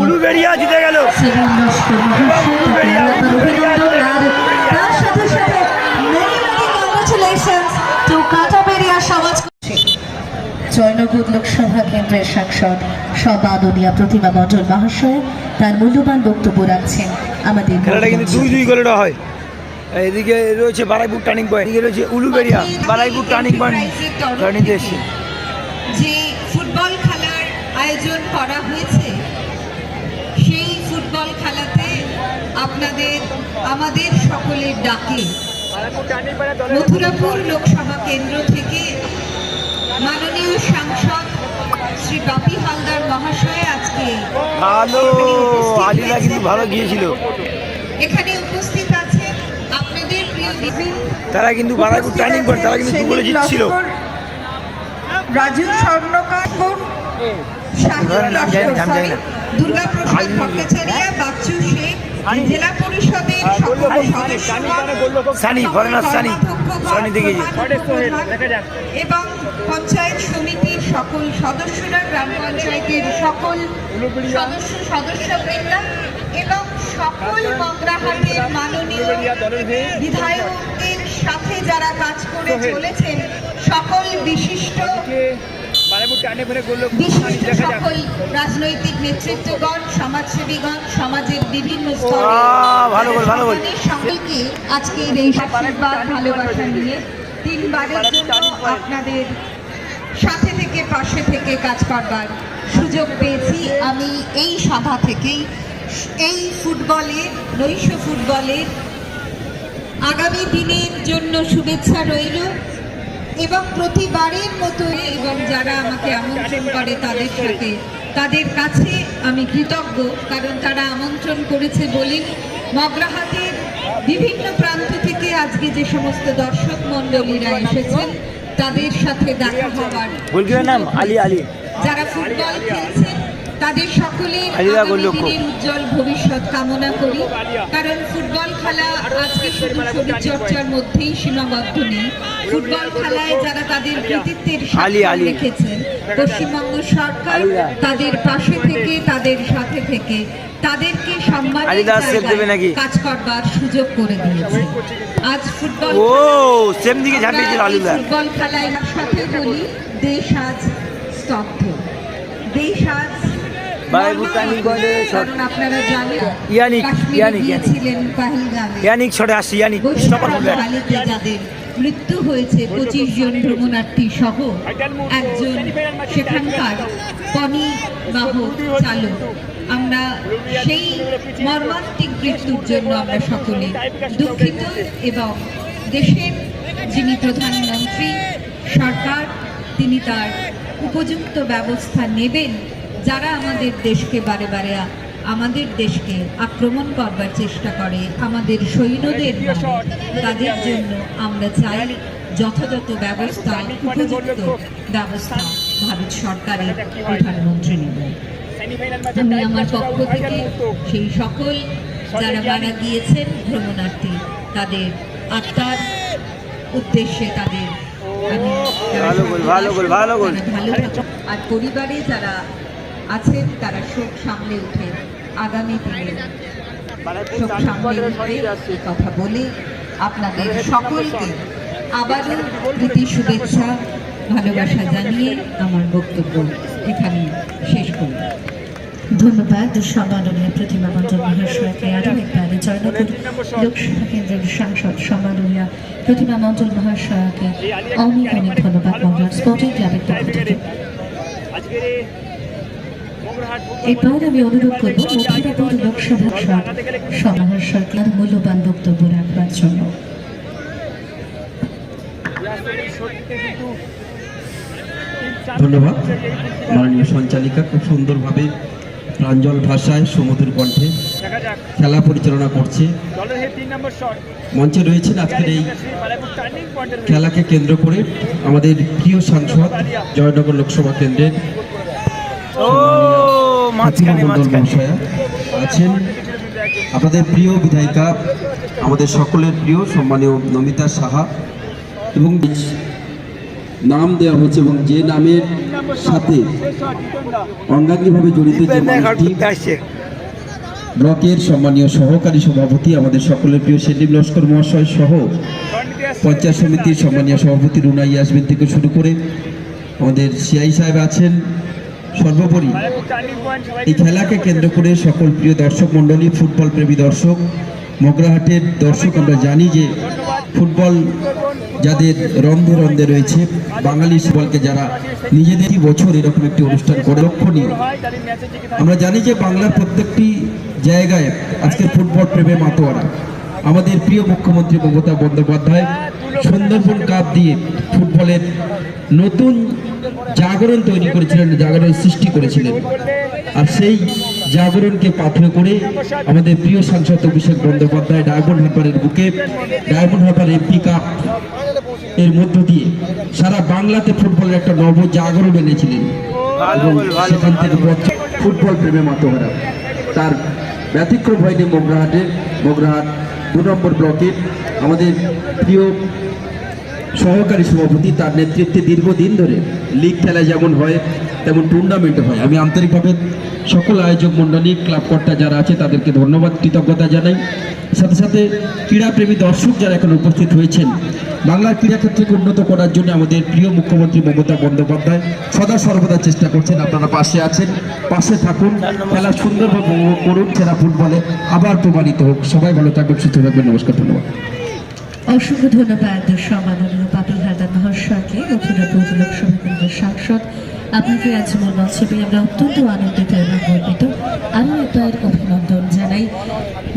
উলুবেড়িয়া জিতে গেল। জয়নগর লোকসভা কেন্দ্রের সাংসদ সবাদনীয়া প্রতিমা মণ্ডল মহাশয় তার মূল্যবান বক্তব্য রাখছেন আমাদের দুই দুই গোলে হয়। এদিকে রয়েছে বারাইপুর টার্নিং পয়েন্ট এদিকে রয়েছে Uluberia Baruipur turning point turning এসছে যে আয়োজন করা হয়েছে সেই ফুটবল খেলাতে আপনাদের আমাদের সকলের ডাকে। মথুরাপুর লোকসভা কেন্দ্র থেকে মাননীয় সাংসদ শ্রী বাপি হালদার মহাশয় আজকে ভালো আলিরা কিন্তু ভালো গিয়েছিল। এখানে উপস্থিত আছে আপনাদের প্রিয় তারা কিন্তু বারাইপুর টার্নিং পয়েন্ট তারা কিন্তু দু জিতছিল। রাজু স্বর্ণকার দুর্গাপ্রসাদ ভট্টাচার্য বাচ্চু শেখ জেলা পরিষদের এবং পঞ্চায়েত সমিতির সকল সদস্যরা গ্রাম পঞ্চায়েতের সকল সদস্য সদস্যবৃন্দ এবং সকল মগরাহাটের মাননীয় বিধায়কদের সাথে যারা কাজ করে চলেছেন সকল বিশিষ্ট বিশিষ্ট সকল রাজনৈতিক নেতৃত্বগণ সমাজসেবীগণ সমাজের বিভিন্ন স্তরে সকলকে আজকের এই আশীর্বাদ ভালোবাসা নিয়ে তিনবারের জন্য আপনাদের সাথে থেকে পাশে থেকে কাজ করবার সুযোগ পেয়েছি। আমি এই সভা থেকেই এই ফুটবলের নৈশ ফুটবলের আগামী দিনের জন্য শুভেচ্ছা রইল। এবং প্রতিবারের মতো এবং যারা আমাকে আমন্ত্রণ করে তাদের সাথে তাদের কাছে আমি কৃতজ্ঞ কারণ তারা আমন্ত্রণ করেছে বলেই মগরাহাটের বিভিন্ন প্রান্ত থেকে আজকে যে সমস্ত দর্শক মণ্ডলীরা এসেছেন তাদের সাথে দেখা হওয়ার যারা ফুটবল খেলছেন তাদের সকলের। দিনের উজ্জ্বল ভবিষ্যৎ কামনা করি। কারণ ফুটবল খেলা আজকে শুধু শরীরচর্চার মধ্যেই সীমাবদ্ধ নেই। ফুটবল খেলায় যারা তাদের কৃতিত্বের আলী, রেখেছেন পশ্চিমবঙ্গ সরকার তাদের পাশে থেকে তাদের সাথে থেকে তাদেরকে নাকি? কাজ করবার সুযোগ করে দিয়েছে। আজ ফুটবল ও সেম দিকে ঝাঁপিয়েছিল আলুদা ফুটবল খেলায় সাথে বলি দেশ আজ স্তব্ধ। দেশ আজ ইয়ানিক, ইয়ানিক, ইয়ানিক। বালিতে যাদের মৃত্যু হয়েছে পঁচিশ জন ভ্রমণার্থী সহ একজন সেখানকার পনি বাহক চালক। আমরা সেই মর্মান্তিক মৃত্যুর জন্য আমরা সকলে দুঃখিত এবং দেশের যিনি প্রধানমন্ত্রী সরকার তিনি তার উপযুক্ত ব্যবস্থা নেবেন যারা আমাদের দেশকে বারে বারে আমাদের দেশকে আক্রমণ করবার চেষ্টা করে আমাদের সৈন্যদের তাদের জন্য আমরা চাই যথাযথ ব্যবস্থা উপযুক্ত ব্যবস্থা ভারত সরকারের প্রধানমন্ত্রী নেবেন আমি আমার পক্ষ থেকে সেই সকল যারা মারা গিয়েছেন ভ্রমণার্থী তাদের আত্মার উদ্দেশ্যে তাদের আর পরিবারে যারা আছেন তারা শোক সামলে উঠে। আগামী দিনে শোক সামলে এই কথা বলে আপনাদের সকলকে আবারও প্রীতি শুভেচ্ছা ভালোবাসা জানিয়ে আমার বক্তব্য এখানে শেষ করি ধন্যবাদ। সম্মাননীয় প্রতিমা মণ্ডল মহাশয়কে আরও একবার জয়নগর লোকসভা কেন্দ্রের সাংসদ সম্মাননীয় প্রতিমা মণ্ডল মহাশয়কে অনেক অনেক ধন্যবাদ মন্ডল স্পোর্টিং ক্লাবের পক্ষ থেকে। এরপর আমি অনুরোধ করব মথুরাপুর লোকসভা সমাহর্ষকে তার মূল্যবান বক্তব্য রাখবার জন্য। ধন্যবাদ। মাননীয় সঞ্চালিকা খুব সুন্দরভাবে প্রাঞ্জল ভাষায় সমুদ্র কণ্ঠে খেলা পরিচালনা করছে। মঞ্চে রয়েছেন আজকের এই খেলাকে কেন্দ্র করে আমাদের প্রিয় সাংসদ জয়নগর লোকসভা কেন্দ্রের মাঝখানে মণ্ডল মাঝখানে। আছেন আপনাদের প্রিয় বিধায়িকা আমাদের সকলের প্রিয় সম্মানীয় নমিতা সাহা এবং নাম দেওয়া হচ্ছে এবং যে নামের সাথে অঙ্গাঙ্গিভাবে জড়িত যে মানুষটি ব্লকের সম্মানীয় সহকারী সভাপতি আমাদের সকলের প্রিয় সেলিম লস্কর মহাশয় সহ পঞ্চায়েত সমিতির সম্মানীয় সভাপতি রুনা ইয়াসমিন থেকে শুরু করে আমাদের সিআই সাহেব আছেন। সর্বোপরি এই খেলাকে কেন্দ্র করে সকল প্রিয় দর্শক মণ্ডলী, ফুটবল প্রেমী দর্শক, মগরাহাটের দর্শক, আমরা জানি যে ফুটবল যাদের রন্ধে রন্ধে রয়েছে, বাঙালি ফুটবলকে যারা নিজেদেরই বছর এরকম একটি অনুষ্ঠান করে, লক্ষণীয়। আমরা জানি যে বাংলার প্রত্যেকটি জায়গায় আজকের ফুটবল প্রেমে মাতোয়ারা। আমাদের প্রিয় মুখ্যমন্ত্রী মমতা বন্দ্যোপাধ্যায় সুন্দরবন কাপ দিয়ে ফুটবলের নতুন জাগরণ তৈরি করেছিলেন জাগরণ সৃষ্টি করেছিলেন। আর সেই জাগরণকে পাথর করে আমাদের প্রিয় সাংসদ অভিষেক বন্দ্যোপাধ্যায় ডায়মন্ড হারবারের বুকে ডায়মন্ড হারবার এমপি কাপ এর মধ্য দিয়ে সারা বাংলাতে ফুটবলের একটা নব জাগরণ এনেছিলেন। এবং সেখান থেকে ফুটবল প্রেমে মাতোহারা তার ব্যতিক্রম হয়নি মোগরাহাটের মোগরাহাট দু নম্বর ব্লকের আমাদের প্রিয় সহকারী সভাপতি তার নেতৃত্বে দীর্ঘদিন ধরে লিগ খেলা যেমন হয়, তেমন টুর্নামেন্ট হয়। আমি আন্তরিকভাবে সকল আয়োজক মণ্ডলী ক্লাবকর্তা যারা আছে তাদেরকে ধন্যবাদ, কৃতজ্ঞতা জানাই। সাথে সাথে ক্রীড়াপ্রেমী দর্শক যারা এখন উপস্থিত হয়েছেন বাংলার ক্রীড়াক্ষেত্রকে উন্নত করার জন্য আমাদের প্রিয় মুখ্যমন্ত্রী মমতা বন্দ্যোপাধ্যায় সদা সর্বদা চেষ্টা করছেন। আপনারা পাশে আছেন, পাশে থাকুন, খেলা সুন্দরভাবে উপভোগ করুন সেরা ফুটবলে আবার প্রমাণিত হোক। সবাই ভালো থাকবেন, সুস্থ থাকবেন, নমস্কার, ধন্যবাদ। অসংখ্য ধন্যবাদ সম্মাননীয় পাপিল হালদার মহাশয়কে মথুরাপুর লোকসভা কেন্দ্রের সাংসদ। আপনাকে আজ মন মঞ্চে আমরা অত্যন্ত আনন্দিত এবং গর্বিত। আরও একবার অভিনন্দন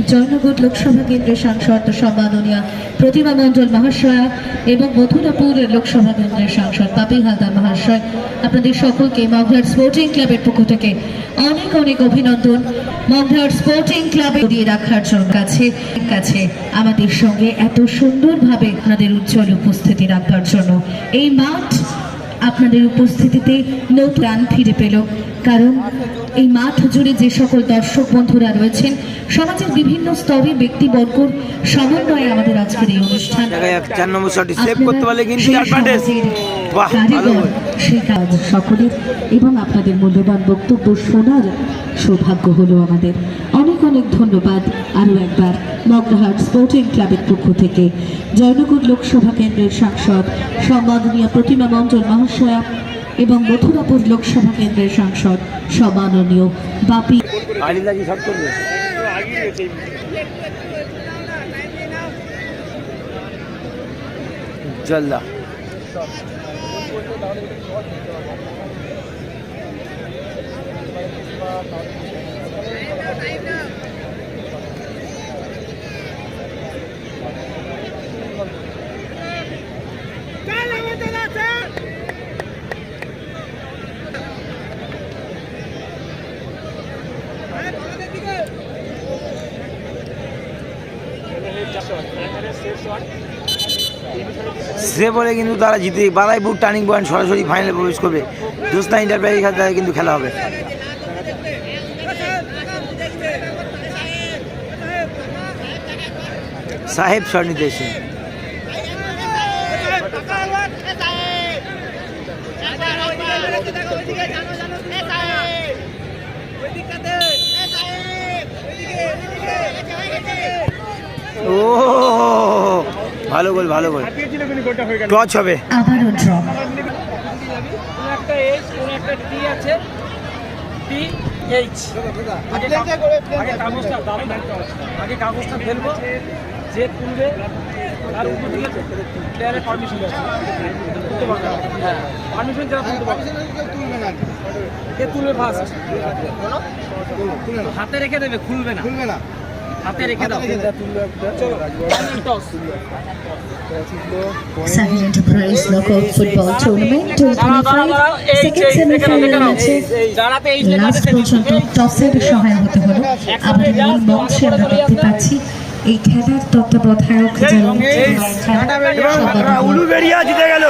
জয়নগর লোকসভা কেন্দ্রের সাংসদ সম্মাননীয় প্রতিমা মণ্ডল মহাশয়া এবং মথুরাপুর লোকসভা কেন্দ্রের সাংসদ পাপিল হালদার মহাশয়। আপনাদের সকলকে মগরাট স্পোর্টিং ক্লাবের পক্ষ থেকে অনেক অনেক অভিনন্দন। মগরাট স্পোর্টিং ক্লাবে দিয়ে রাখার জন্য কাছে কাছে আমাদের সঙ্গে এত সুন্দরভাবে আপনাদের উজ্জ্বল উপস্থিতি রাখবার জন্য। এই মাঠ আপনাদের উপস্থিতিতে নতুন প্রাণ ফিরে পেল। কারণ এই মাঠ জুড়ে যে সকল দর্শক বন্ধুরা রয়েছেন সমাজের বিভিন্ন স্তরে ব্যক্তিবর্গর সমন্বয়ে আমাদের আজকের এই অনুষ্ঠান। সেই কাজ সকলের। এবং আপনাদের মূল্যবান বক্তব্য শোনার সৌভাগ্য হলো আমাদের। অনেক অনেক ধন্যবাদ আরও একবার মগরাহাট স্পোর্টিং ক্লাবের পক্ষ থেকে। জয়নগর লোকসভা কেন্দ্রের সাংসদ, সম্মাননীয় প্রতিমা মণ্ডল মহাশয়া এবং মথুরাপুর লোকসভা কেন্দ্রের সাংসদ, সম্মাননীয় বাপি আলি লাগি শট করবে জলদা সে বলে কিন্তু তারা জিতে বালাইপুর টার্নিং পয়েন্ট সরাসরি ফাইনালে প্রবেশ করবে। দোস্তা ইন্টারপ্রাইজ খাতে কিন্তু খেলা হবে। সাহেব শট ও ভালো গোল ভালো গোল। টচ হবে। কোনো একটা কোনো একটা টি আছে। টি এইচ আগে কাগজটা দাঁড়ান আগে কাগজটা ফেলব যে তুলবে তার উপর দিকে প্লেয়ারের পারমিশন আছে তুলতে পারবে হ্যাঁ। পারমিশন যারা তুলতে পারবে কে তুলবে ফার্স্ট হাতে রেখে দেবে খুলবে না। খুলবে না। হাতে রেখে দাও Sahil Enterprise Knockout Football Tournament 2025 second semi-final এই লাস্ট পর্যন্ত টসের সহায় হতে হলো আমাদের মূল মঞ্চে আমরা দেখতে পাচ্ছি এই খেলার তত্ত্বাবধায়ক জিতে গেল